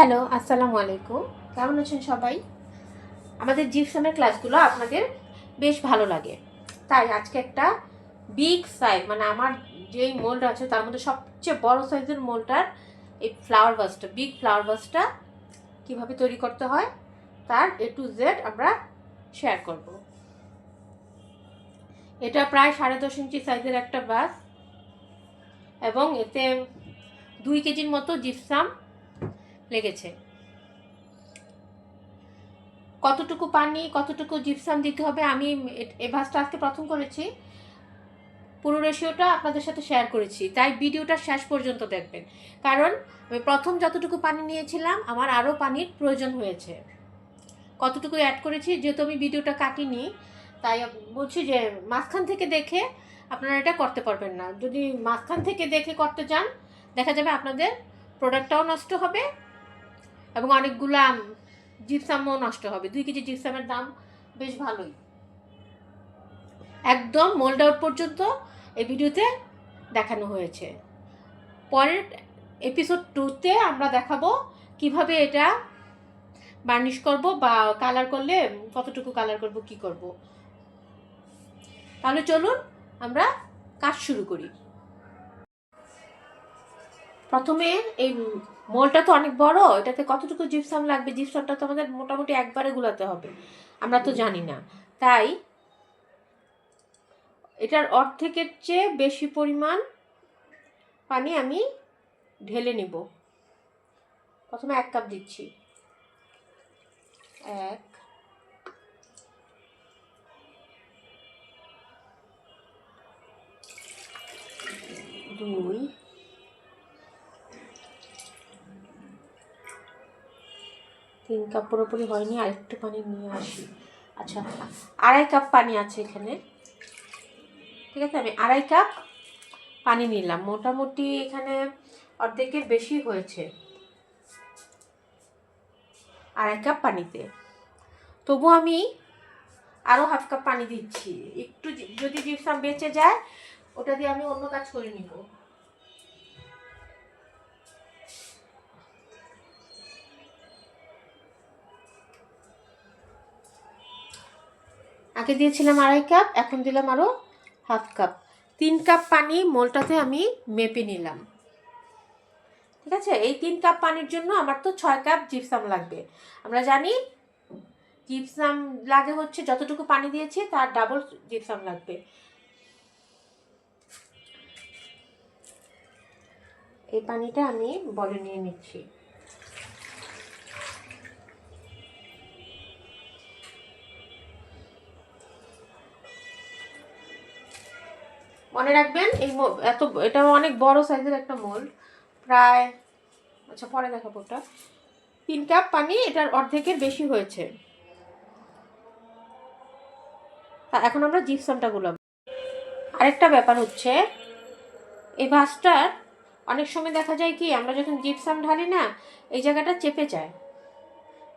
Hello, আসসালামু আলাইকুম। কেমন আছেন সবাই? আমাদের জিপসামের ক্লাসগুলো আপনাদের বেশ ভালো লাগে। তাই আজকে একটা বিগ সাইজ মানে আমার যেই মোল্ড আছে, তার মধ্যে সবচেয়ে বড় সাইজের মোলটার এই ফ্লাওয়ার বাসটা বিগ ফ্লাওয়ার বাসটা কীভাবে তৈরি করতে হয়, তার এ টু জেড আমরা শেয়ার করব। এটা প্রায় সাড়ে দশ ইঞ্চি সাইজের একটা বাস এবং এতে দুই কেজির মতো জিপসাম লেগেছে। কতটুকু পানি, কতটুকু জিপসাম দিতে হবে, আমি এ- ভাসটা আজকে প্রথম করেছি। পুরো রেশিওটা আপনাদের সাথে শেয়ার করেছি। তাই ভিডিওটা শেষ পর্যন্ত দেখবেন। কারণ আমি প্রথম যতটুকু পানি নিয়েছিলাম, আমার আরও পানির প্রয়োজন হয়েছে। কতটুকু অ্যাড করেছি, যেহেতু আমি ভিডিওটা কাটিনি, তাই বলছি যে মাঝখান থেকে দেখে আপনারা এটা করতে পারবেন না। যদি মাঝখান থেকে দেখে করতে যান দেখা যাবে আপনাদের প্রোডাক্টটাও নষ্ট হবে এবং অনেকগুলা জিপসামও নষ্ট হবে। দুই কেজি জিপসামের দাম বেশ ভালোই। একদম মোল্ড আউট পর্যন্ত এই ভিডিওতে দেখানো হয়েছে। পরের এপিসোড টুতে আমরা দেখাবো কীভাবে এটা বার্নিশ করব বা কালার করলে কতটুকু কালার করব, কি করব। তাহলে চলুন আমরা কাজ শুরু করি। প্রথমে এই মোলটা তো অনেক বড়, এটাতে কতটুকু জিপসাম লাগবে? জিপসামটা তো আমাদের মোটামুটি একবারে গুলাতে হবে। আমরা তো জানি না। তাই এটার অর্ধেকের চেয়ে বেশি পরিমাণ পানি আমি ঢেলে নিব। প্রথমে এক কাপ দিচ্ছি। এক, দুই তিন কাপ পুরোপুরি হয়নি, আরেকটু পানি নিয়ে আসি। আচ্ছা আড়াই কাপ পানি আছে এখানে। ঠিক আছে, আমি আড়াই কাপ পানি নিলাম। মোটামুটি এখানে অর্ধেকের বেশি হয়েছে। আড়াই কাপ পানিতে। তবু আমি আরও হাফ কাপ পানি দিচ্ছি। একটু যদি জিপসাম বেঁচে যায়, ওটা দিয়ে আমি অন্য কাজ করে নিব। আগে দিয়েছিলাম আড়াই কাপ, এখন দিলাম আরও হাফ কাপ। তিন কাপ পানি মোলটাতে আমি মেপে নিলাম। ঠিক আছে? এই তিন কাপ পানির জন্য আমার তো ছয় কাপ জিপসাম লাগবে। আমরা জানি জিপসাম লাগে হচ্ছে যতটুকু পানি দিয়েছি, তার ডাবল জিপসাম লাগবে। এই পানিটা আমি বলে নিয়ে নিচ্ছি। মনে রাখবেন, এই এত এটা অনেক বড় সাইজের একটা মোল্ড প্রায় আচ্ছা পরে দেখাবো ওটা। তিন কাপ পানি, এটার অর্ধেকের বেশি হয়েছে। তা এখন আমরা জিপসামটা গুলাব। আরেকটা ব্যাপার হচ্ছে, এই ভাসটার অনেক সময় দেখা যায় কি, আমরা যখন জিপসাম ঢালি না, এই জায়গাটা চেপে যায়।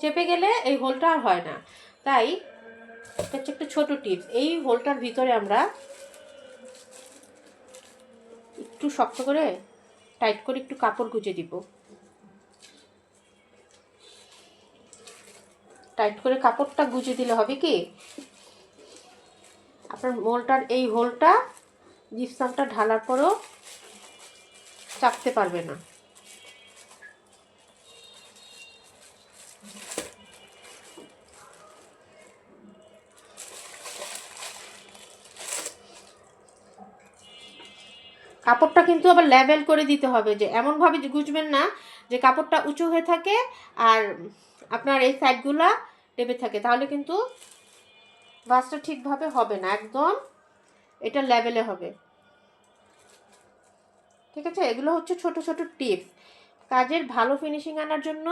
চেপে গেলে এই হোলটা আর হয় না। তাই, এটা হচ্ছে একটা ছোটো টিপস এই হোলটার ভিতরে আমরা একটু শক্ত করে টাইট করে একটু কাপড় গুঁজে দিব। টাইট করে কাপড়টা গুজে দিলে হবে কি? আপনার মোলটার এই হোলটা, জিপসামটা ঢালার পরও চাপতে পারবে না। কাপড়টা কিন্তু আবার লেভেল করে দিতে হবে যে এমনভাবে গুজবেন না যে কাপড়টা উঁচু হয়ে থাকে আর আপনার এই সাইডগুলা লেবে থাকে। তাহলে কিন্তু বাসটা ঠিকভাবে হবে না, একদম এটা লেভেলে হবে। ঠিক আছে? এগুলো হচ্ছে ছোট ছোট টিপস কাজের ভালো ফিনিশিং আনার জন্য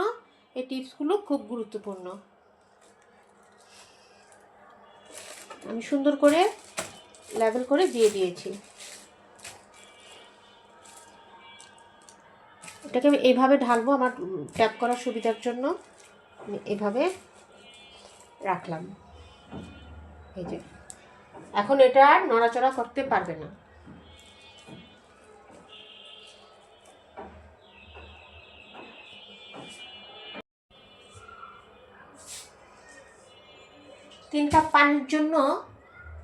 এই টিপসগুলো খুব গুরুত্বপূর্ণ। আমি সুন্দর করে লেভেল করে দিয়ে দিয়েছি। এটাকে আমি এইভাবে ঢালবো আমার ট্যাপ করার সুবিধার জন্য। আমি এভাবে রাখলাম। এই যে। এখন এটা আর নড়াচড়া করতে পারবে না। তিন কাপ পানির জন্য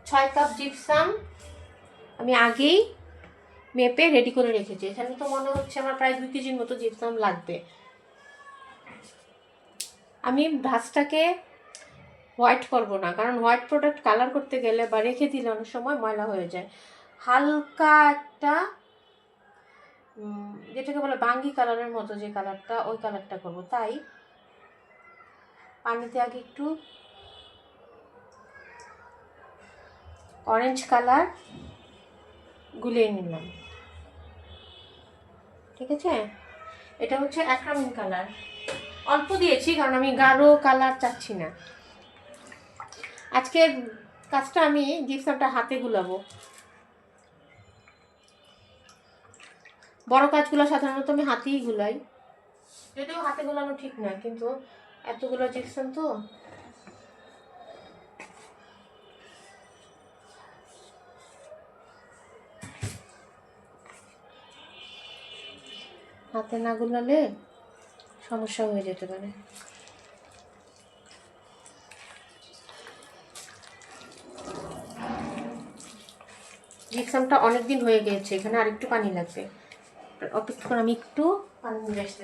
ছয় কাপ জিপসাম আমি আগেই মেপে রেডি করে রেখেছি। এখানে তো মনে হচ্ছে আমার প্রায় দুই কেজির মতো জিপসাম লাগবে। আমি ভাজটাকে হোয়াইট করব না, কারণ হোয়াইট প্রোডাক্ট কালার করতে গেলে বা রেখে দিলে অনেক সময় ময়লা হয়ে যায়। হালকা একটা যেটাকে বলে বাঙ্গি কালারের মতো যে কালারটা ওই কালারটা করব। তাই পানিতে আগে একটু অরেঞ্জ কালার গুলিয়ে নিলাম। ঠিক আছে? এটা হচ্ছে অ্যাক্রামিন কালার অল্প দিয়েছি, কারণ আমি গাঢ় কালার চাচ্ছি না। আজকের কাজটা আমি জিপসামটা হাতে গুলাবো। বড় কাজগুলো সাধারণত আমি হাতেই গুলাই। যদিও হাতে গুলানো ঠিক না, কিন্তু এতগুলো জিপসাম তো হাতে না গুলালে সমস্যা হয়ে যেতে পারে। জিপসামটা অনেক দিন হয়ে গিয়েছে, এখানে আরেকটু পানি লাগবে। অপেক্ষা করে, আমি একটু পানি নিয়ে আসতে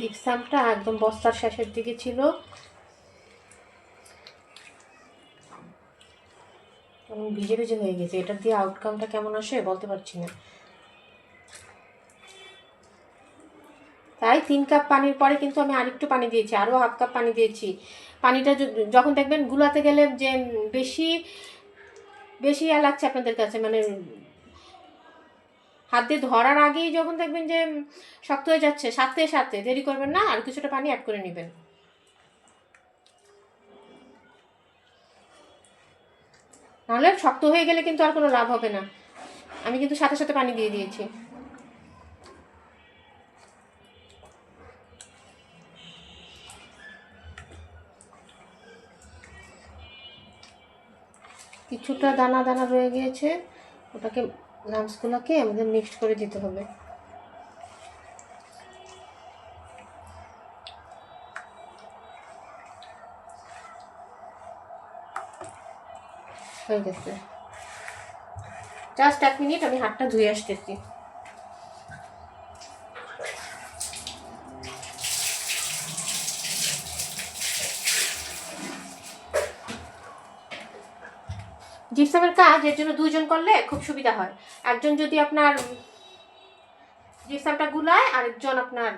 জিপসামটা একদম বস্তার শেষের দিকে ছিল। এবং ভিজে ভিজে হয়ে গেছে। এটার দিয়ে আউটকামটা কেমন আসে বলতে পারছি না। তাই তিন কাপ পানির পরে কিন্তু আমি আরেকটু পানি দিয়েছি আরও হাফ কাপ পানি দিয়েছি। পানিটা যখন দেখবেন গুলাতে গেলে যে বেশি বেশি লাগছে আপনাদের কাছে মানে হাত দিয়ে ধরার আগেই যখন দেখবেন যে শক্ত হয়ে যাচ্ছে সাথে সাথে দেরি করবেন না, আর কিছুটা পানি অ্যাড করে নেবেন। নাহলে শক্ত হয়ে গেলে কিন্তু আর কোনো লাভ হবে না। আমি কিন্তু সাথে সাথে পানি দিয়ে দিয়েছি। কিছুটা দানা দানা রয়ে গিয়েছে, ওটাকে নামসগুলোকে আমাদের মিক্সড করে দিতে হবে। হয়ে গেছে। জাস্ট এক মিনিট আমি হাতটা ধুয়ে আসতেছি। জিপসামের কাজ এর জন্য দুইজন করলে খুব সুবিধা হয়। একজন যদি আপনার জিপসামটা গুলায়, আরেকজন আপনার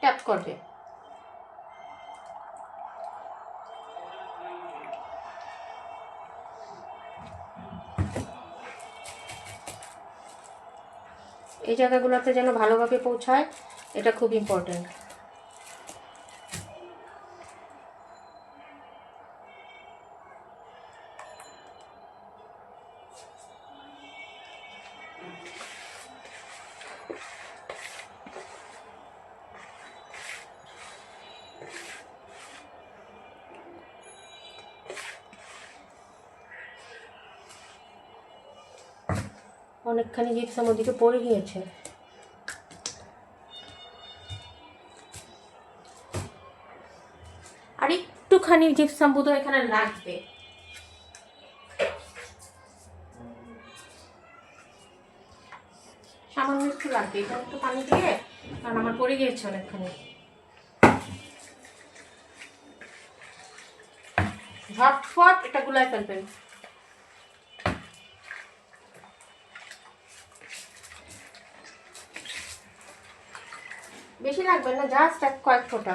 ট্যাপ করবে। এই জায়গাগুলোতে যেন ভালোভাবে পৌঁছায়, এটা খুব ইম্পর্ট্যান্ট অনেকখানি জিপসাম ওদিকে পড়ে গিয়েছে। আর একটুখানি জিপসাম বোধহয় এখানে লাগবে। সামান্য একটু লাগবে, এটা একটু পানি দিয়ে, কারণ আমার পড়ে গিয়েছে অনেকখানি। ঝটফট এটা গুলাই ফেলবেন। বেশি লাগবে না জাস্ট এক কয়েক ফোঁটা।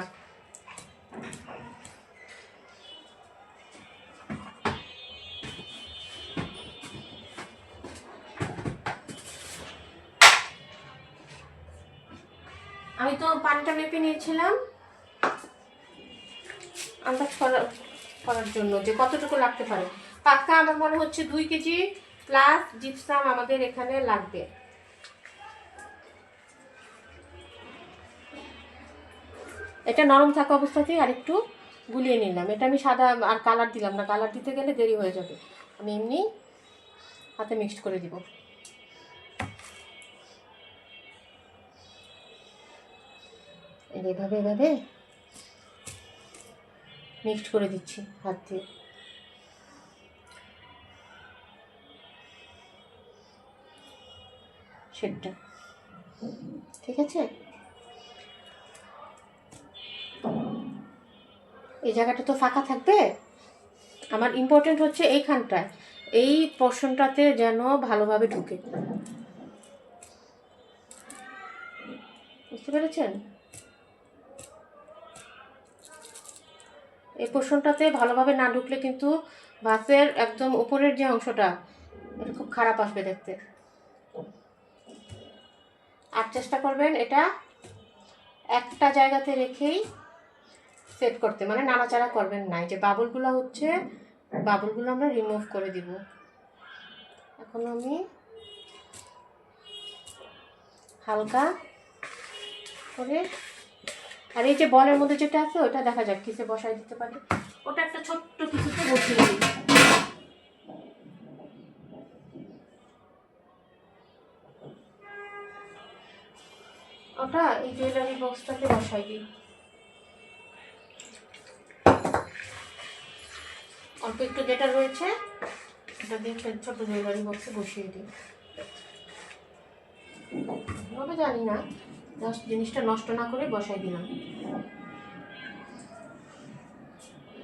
আমি তো পানিটা মেপে নিয়েছিলাম। আন্দাজ করার করার জন্য যে কতটুকু লাগতে পারে। পাক্কা আমার মনে হচ্ছে দুই কেজি প্লাস জিপসাম আমাদের এখানে লাগবে। এটা নরম থাকা অবস্থাতেই আর একটু গুলিয়ে নিলাম। এটা আমি সাদা আর কালার দিলাম না। কালার দিতে গেলে দেরি হয়ে যাবে। আমি এমনি হাতে মিক্সড করে দিব। এভাবে এভাবে মিক্সড করে দিচ্ছি হাত দিয়ে। সেটটা ঠিক আছে? এই জায়গাটা তো ফাঁকা থাকবে। আমার ইম্পর্টেন্ট হচ্ছে এইখানটায়। এই পোর্শনটাতে যেন ভালোভাবে ঢুকে। বুঝতে পেরেছেন? এই পোর্শনটাতে ভালোভাবে না ঢুকলে কিন্তু ভাতের একদম উপরের যে অংশটা, এটা খুব খারাপ আসবে দেখতে। আর চেষ্টা করবেন এটা একটা জায়গাতে রেখেই সেট করতে মানে নাড়াচাড়া করবেন না। যে বাবলগুলো হচ্ছে, বাবলগুলো আমরা রিমুভ করে দিব। এখন আমি হালকা করে, আর এই যে বলের মধ্যে যেটা আছে, ওটা দেখা যাক কিসে বসাই দিতে পারি। ওটা একটা ছোট্ট কিছুতে বসিয়ে দিই। ওটা এই জুয়েলারি বক্সটাতে বসাই দিই। অল্প একটু যেটা রয়েছে, সেটা দিয়ে একটা ছোট জুয়েলারি বক্সে বসিয়ে দিই। হবে জানি না জাস্ট জিনিসটা নষ্ট না করে বসাই দিলাম।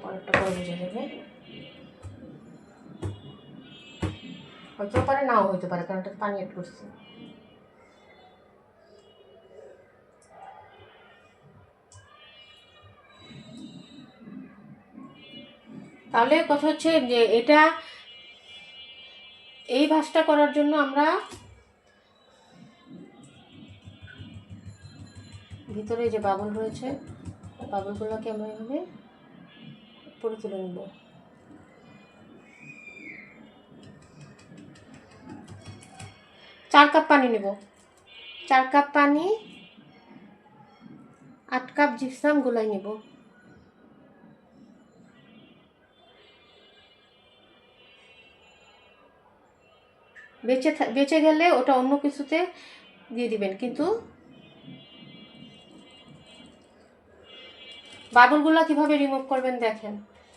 পরেরটা পরে বুঝে যাবে। হয়তো পারে, নাও হইতে পারে, কারণ এটা পানি অ্যাড করছি। তাহলে কথা হচ্ছে যে এটা এই ভাঁজটা করার জন্য আমরা ভিতরে যে বাবল রয়েছে, বাবলগুলোকে আমরা এভাবে উপরে তুলে নেব। চার কাপ পানি নেব। চার কাপ পানি, আট কাপ জিপসাম গুলাই নেব। বেঁচে বেঁচে গেলে ওটা অন্য কিছুতে দিয়ে দিবেন। কিন্তু বাবলগুলো কীভাবে রিমুভ করবেন দেখেন।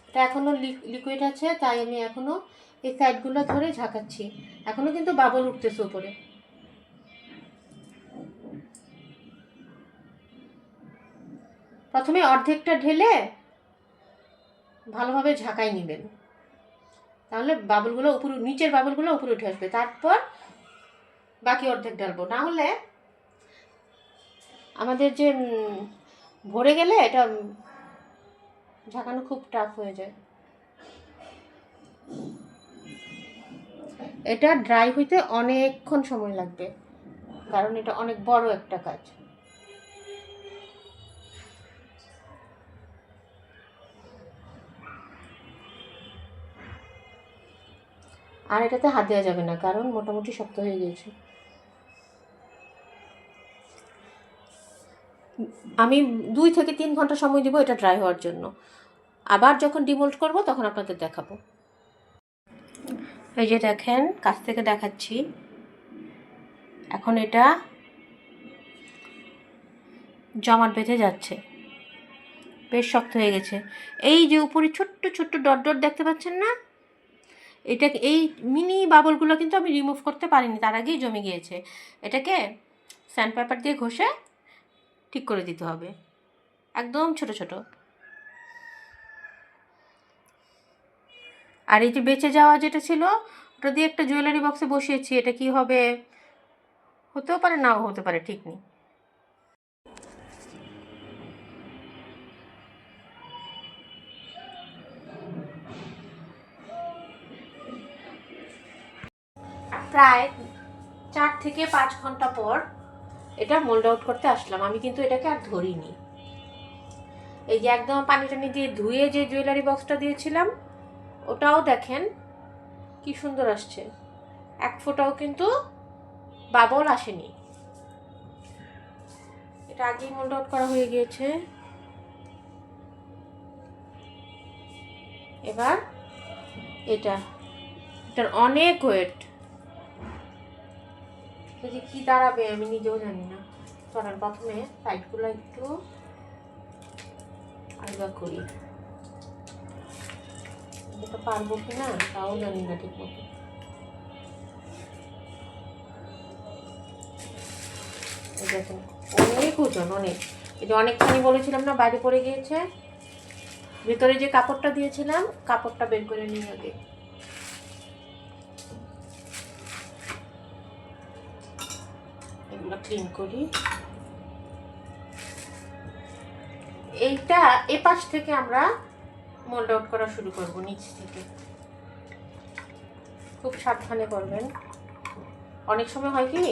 এটা এখনও লিকুইড আছে, তাই আমি এখনও এই সাইডগুলো ধরে ঝাঁকাচ্ছি। এখনও কিন্তু বাবল উঠতেছে উপরে। প্রথমে অর্ধেকটা ঢেলে ভালোভাবে ঝাঁকাই নেবেন। তাহলে বাবলগুলো উপরে, নিচের বাবলগুলো উপরে উঠে আসবে। তারপর বাকি অর্ধেক ঢালবো। না হলে আমাদের যে ভরে গেলে এটা ঝাঁকানো খুব টাফ হয়ে যায়। এটা ড্রাই হইতে অনেকক্ষণ সময় লাগবে, কারণ এটা অনেক বড় একটা কাজ। আর এটাতে হাত দেওয়া যাবে না, কারণ মোটামুটি শক্ত হয়ে গিয়েছে। আমি দুই থেকে তিন ঘণ্টা সময় দিব এটা ড্রাই হওয়ার জন্য। আবার যখন ডিমোল্ড করব, তখন আপনাদের দেখাবো। এই যে দেখেন, কাছ থেকে দেখাচ্ছি। এখন এটা জমাট বেঁধে যাচ্ছে। বেশ শক্ত হয়ে গেছে। এই যে উপরে ছোট্ট ছোট্ট ডট ডট দেখতে পাচ্ছেন না? এটা এই মিনি বাবলগুলো কিন্তু আমি রিমুভ করতে পারিনি, তার আগেই জমে গিয়েছে। এটাকে স্যান্ড পেপার দিয়ে ঘষে ঠিক করে দিতে হবে। একদম ছোট ছোট। আর এই যে বেঁচে যাওয়া যেটা ছিল, ওটা দিয়ে একটা জুয়েলারি বক্সে বসিয়েছি, এটা কি হবে? হতেও পারে, নাও হতে পারে, ঠিক নেই। প্রায় চার থেকে পাঁচ ঘণ্টা পর এটা মোল্ড আউট করতে আসলাম। আমি কিন্তু এটাকে আর ধরিনি। এই যে একদম পানি টানি দিয়ে ধুয়ে যে জুয়েলারি বক্সটা দিয়েছিলাম, ওটাও দেখেন কি সুন্দর আসছে। এক ফোটাও কিন্তু বাবল আসেনি। এটা আগেই মোল্ড আউট করা হয়ে গিয়েছে। এবার এটা, এটার অনেক ওয়েট যে কি দাঁড়াবে আমি নিজেও জানি না। চলেন প্রথমে সাইডগুলো একটু আলগা করি। এটা পারব কি না তাও জানি না ঠিক মতো অনেক ওজন, অনেক। এই যে অনেকখানি বলেছিলাম না, বাইরে পড়ে গিয়েছে? ভেতরে যে কাপড়টা দিয়েছিলাম, কাপড়টা বের করে নিই আগে। ক্লিন করি। এইটা এ পাশ থেকে আমরা মোল্ড আউট করা শুরু করব, নিচ থেকে। খুব সাবধানে করবেন। অনেক সময় হয় কি,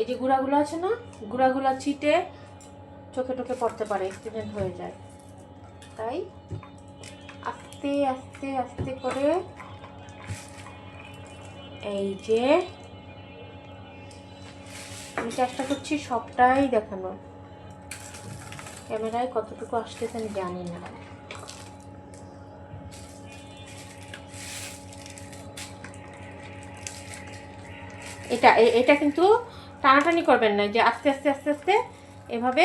এই যে গুঁড়াগুলো আছে না, গুঁড়াগুলো ছিটে চোখে টোকে পড়তে পারে অ্যাক্সিডেন্ট হয়ে যায়। তাই আস্তে আস্তে আস্তে করে এই যে আমি চেষ্টা করছি সবটাই দেখানোর। ক্যামেরায় কতটুকু আসতেছে আমি জানি না। এটা এটা কিন্তু টানাটানি করবেন না, যে আস্তে আস্তে আস্তে আস্তে এভাবে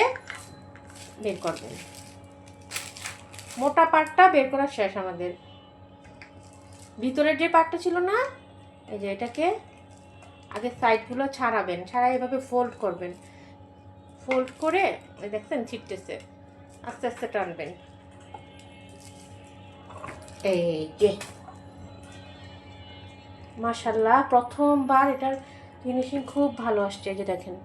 বের করবেন। মোটা পার্টটা বের করা শেষ আমাদের। ভিতরের যে পার্টটা ছিল না, এই যে এটাকে আগে সাইডগুলো ছাড়াবেন ছাড়া এভাবে ফোল্ড করবেন। ফোল্ড করে, এই দেখছেন, ছিটতেছে। আস্তে আস্তে টানবেন। এই যে। মাশাল্লাহ প্রথমবার এটার ফিনিশিং খুব ভালো আসছে যে দেখেন।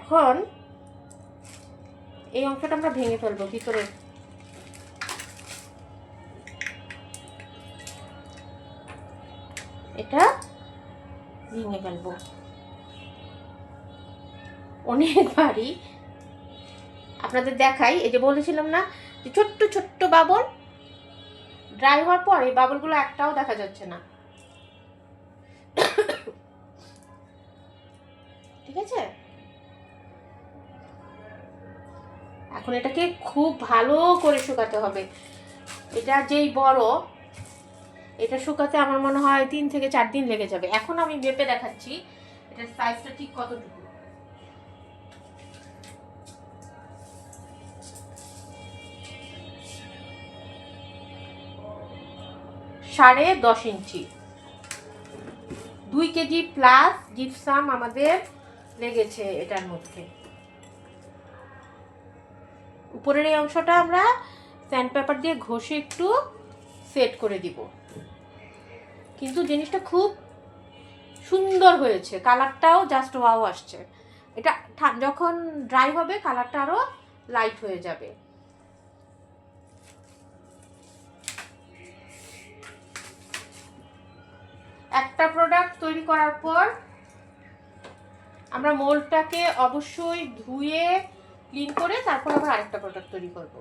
এখন এই অংশটা আমরা ভেঙে ফেলব, ভিতরে। এটা ভেঙে ফেলব। অনেক ভারী আপনাদের দেখাই, এই যে বলেছিলাম না, যে ছোট্ট ছোট্ট বাবল ড্রাই হওয়ার পর এই বাবলগুলো একটাও দেখা যাচ্ছে না। ঠিক আছে? এখন এটাকে খুব ভালো করে শুকাতে হবে। এটা যেই বড় এটা শুকাতে আমার মনে হয় তিন থেকে চার দিন লেগে যাবে। এখন আমি মেপে দেখাচ্ছি, এটার সাইজটা ঠিক কতটুকু? সাড়ে দশ ইঞ্চি। দুই কেজি প্লাস জিপসাম আমাদের লেগেছে এটার মধ্যে। উপরের এই অংশটা আমরা স্যান্ড পেপার দিয়ে ঘষে একটু সেট করে দিব। কিন্তু জিনিসটা খুব সুন্দর হয়েছে। কালারটাও জাস্ট ওয়াও আসছে। এটা যখন ড্রাই হবে, কালারটা আরও লাইট হয়ে যাবে। একটা প্রোডাক্ট তৈরি করার পর আমরা মোলটাকে অবশ্যই ধুয়ে ক্লিন করে তারপর আবার আরেকটা প্রোডাক্ট তৈরি করব।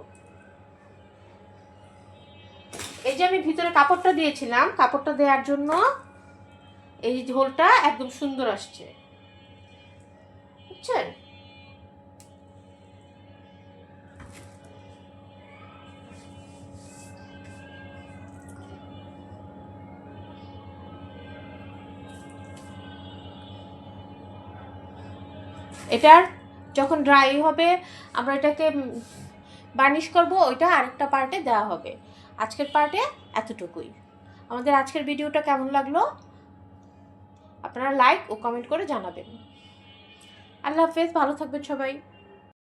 এই যে আমি ভিতরে কাপড়টা দিয়েছিলাম, কাপড়টা দেওয়ার জন্য এই ঝোলটা একদম সুন্দর আসছে। বুঝছেন? এটার যখন ড্রাই হবে, আমরা এটাকে বার্নিশ করব, ওইটা আরেকটা পার্টে দেওয়া হবে। আজকের পার্টে এতটুকুই। আমাদের আজকের ভিডিওটা কেমন লাগল? আপনারা লাইক ও কমেন্ট করে জানাবেন। আল্লাহ হাফেজ, ভালো থাকবেন সবাই।